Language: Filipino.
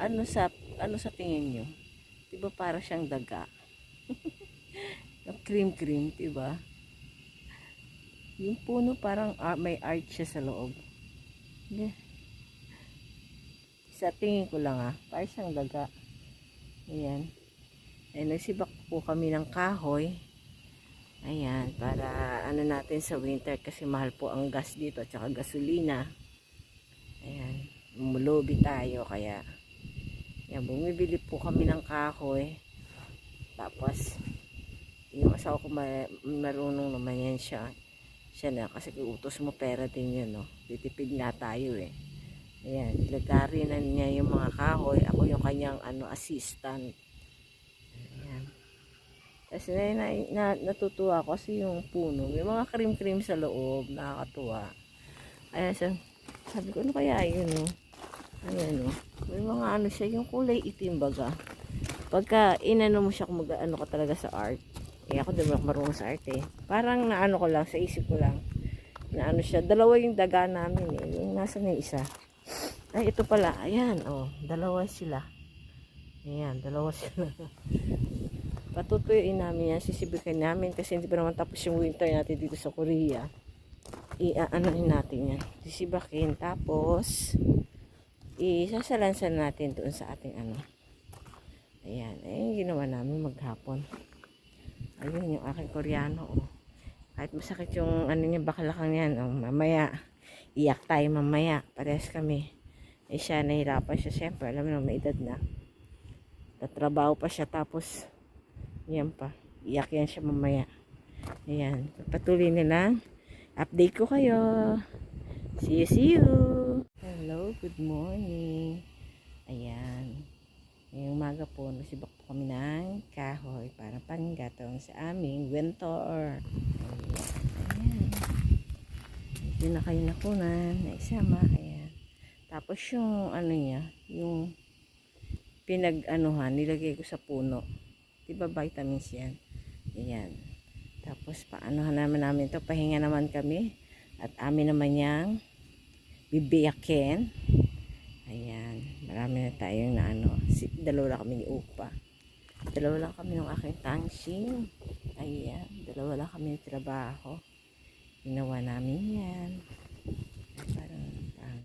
ano sa ano sa tingin nyo? 'Di ba para siyang daga? Yung cream cream, 'di ba? Yung puno parang ah, may arch siya sa loob. Hindi. Sa tingin ko lang ah, parang siyang daga. Ayan. Ay, nagsibak po kami ng kahoy. Ayan, para ano natin sa winter kasi mahal po ang gas dito at saka gasolina. Ayan, mulubi tayo kaya yan, bumibili po kami ng kahoy. Tapos, yung asawa ko ma- marunong naman yan siya. Siya na, kasi utos mo pera din yun, no? Titipid nga tayo eh. Ayan, ilagari na niya yung mga kahoy. Ako yung kanyang ano, assistant. Ayan. Kasi na, na, na, natutuwa ko kasi yung puno. May mga cream-cream sa loob. Nakakatuwa. Ayan, sabi, sabi ko, ano kaya yun, no? Ayan, no? May mga ano siya, yung kulay itim baga. Pagka inano mo siya kung mag-ano ka talaga sa art. Eh, ako din marunong sa art eh. Parang naano ko lang, sa isip ko lang. Na ano siya, dalawa yung daga namin eh. Yung nasa na isa. Ay, ito pala. Ayan, oh. Dalawa sila. Ayan, dalawa sila. Patutuyuin namin yan. Sisibikan namin kasi hindi pa naman tapos yung winter natin dito sa Korea. I-anoin natin yan. Sisibakin. Tapos, isasalansan natin doon sa ating ano. Ayan. Ayan yung ginawa namin maghapon. Ayun yung aking koreano. Oh. Kahit masakit yung ano niya bakalakang yan. Oh, mamaya. Iyak tayo mamaya. Parehas kami. Eh siya nahirapan siya. Siyempre alam mo na may edad na. Tatrabaho pa siya tapos yan pa. Iyak yan siya mamaya. Ayan. Patuloy na lang. Update ko kayo. See you, see you. Hello, good morning. Ayan. Ngayong umaga po, nasibak po kami ng kahoy para panggatong sa aming winter. Ayan. Ito na kayo nakunan na isama. Ayan. Tapos yung ano niya, yung pinag-anuhan, nilagay ko sa puno. Diba vitamins yan? Ayan. Tapos paanohan naman namin to pahinga naman kami. At amin naman yang bibiyakin. Ayan. Marami na tayong na ano. Dalawa lang kami ni Upa. Dalawa lang kami ng aking tangsing. Ayan. Dalawa lang kami ng trabaho. Ginawa namin yan.